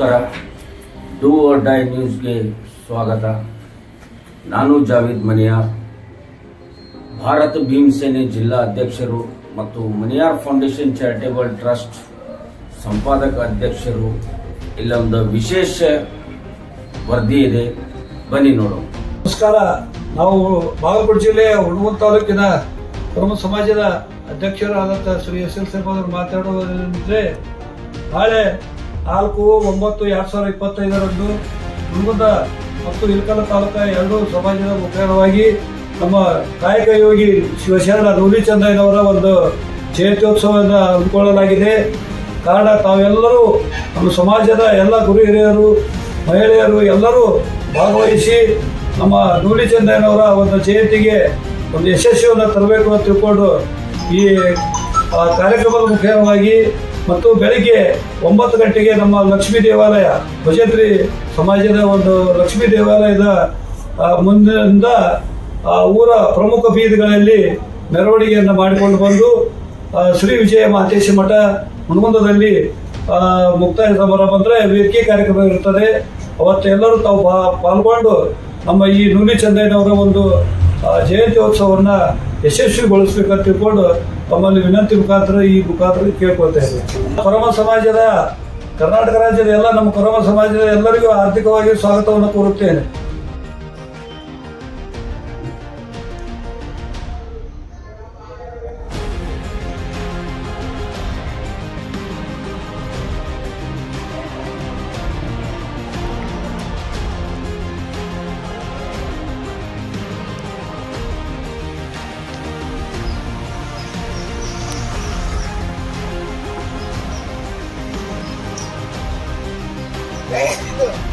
ನಮಸ್ಕಾರ. Do or die ನ್ಯೂಸ್ಗೆ ಸ್ವಾಗತ. ನಾನು ಜಾವೇದ್ ಮನಿಯಾರ್ ಭಾರತ ಭೀಮಸೇನೆ ಜಿಲ್ಲಾ ಅಧ್ಯಕ್ಷರು ಮತ್ತು ಮನಿಯಾರ್ ಫೌಂಡೇಶನ್ ಚಾರಿಟೇಬಲ್ ಟ್ರಸ್ಟ್ ಸಂಪಾದಕ ಅಧ್ಯಕ್ಷರು. ಇಲ್ಲೊಂದು ವಿಶೇಷ ವರದಿ ಇದೆ. ಬನ್ನಿ ನೋಡೋಣ. ನಮಸ್ಕಾರ. ನಾವು ಬಾಗಲಕೋಟೆ ಜಿಲ್ಲೆಯ ಹುಣಗುಂದ ತಾಲೂಕಿನ ಪ್ರಮುಖ ಸಮಾಜದ ಅಧ್ಯಕ್ಷರಾದಂಥ ಶ್ರೀ ಎಸ್ ಎಲ್ ಅವರು ಮಾತಾಡುವುದಂದ್ರೆ ನಾಳೆ ನಾಲ್ಕು, ಒಂಬತ್ತು, ಎರಡು ಸಾವಿರದ ಇಪ್ಪತ್ತೈದರಂದು ಹುಣಗುಂದ ಮತ್ತು ಇಲ್ಕಲ ತಾಲೂಕಾ ಎರಡು ಸಮಾಜದ ಮುಖಂಡವಾಗಿ ನಮ್ಮ ಕಾಯಕ ಯೋಗಿ ಶಿವಶರಣ ರೂಢಿ ಚಂದಯ್ಯನವರ ಒಂದು ಜಯಂತ್ಯೋತ್ಸವವನ್ನು ಹಮ್ಮಿಕೊಳ್ಳಲಾಗಿದೆ. ಕಾರಣ ತಾವೆಲ್ಲರೂ ನಮ್ಮ ಸಮಾಜದ ಎಲ್ಲ ಗುರು ಹಿರಿಯರು, ಮಹಿಳೆಯರು ಎಲ್ಲರೂ ಭಾಗವಹಿಸಿ ನಮ್ಮ ನೂಲಿ ಚಂದಯ್ಯನವರ ಒಂದು ಜಯಂತಿಗೆ ಒಂದು ಯಶಸ್ವಿಯನ್ನು ತರಬೇಕು ಅಂತ ತಿಳ್ಕೊಂಡು ಈ ಕಾರ್ಯಕ್ರಮದ ಮುಖ್ಯವಾಗಿ ಮತ್ತು ಬೆಳಿಗ್ಗೆ ಒಂಬತ್ತು ಗಂಟೆಗೆ ನಮ್ಮ ಲಕ್ಷ್ಮೀ ದೇವಾಲಯ ಭಜಂತ್ರಿ ಸಮಾಜದ ಒಂದು ಲಕ್ಷ್ಮೀ ದೇವಾಲಯದ ಮುಂದಿನಿಂದ ಊರ ಪ್ರಮುಖ ಬೀದಿಗಳಲ್ಲಿ ಮೆರವಣಿಗೆಯನ್ನು ಮಾಡಿಕೊಂಡು ಬಂದು ಶ್ರೀ ವಿಜಯ ಮಹಂತೇಶ ಮಠ ಹುಣಗುಂದದಲ್ಲಿ ಆ, ಮುಕ್ತಾಯ ಸಮಾರಂಭ ಅಂದರೆ ವೇದಿಕೆ ಕಾರ್ಯಕ್ರಮ ಇರುತ್ತದೆ ಅವತ್ತೆಲ್ಲರೂ ತಾವು ಪಾಲ್ಗೊಂಡು ನಮ್ಮ ಈ ನೂಲಿ ಚಂದಯ್ಯನವರ ಒಂದು ಆ, ಜಯಂತ್ಯೋತ್ಸವವನ್ನು ಯಶಸ್ವಿಗೊಳಿಸ್ಬೇಕಂತ ತಿಳ್ಕೊಂಡು ತಮ್ಮಲ್ಲಿ ವಿನಂತಿ ಮುಖಾಂತರ ಈ ಮುಖಾಂತರ ಕೇಳ್ಕೊಳ್ತಾ ಇದ್ದೀವಿ ಕೊರಮ ಸಮಾಜದ ಕರ್ನಾಟಕ ರಾಜ್ಯದ ಎಲ್ಲ ನಮ್ಮ ಕೊರಮ ಸಮಾಜದ ಎಲ್ಲರಿಗೂ ಆರ್ಥಿಕವಾಗಿ ಸ್ವಾಗತವನ್ನು ಕೋರುತ್ತೇನೆ. Perdida!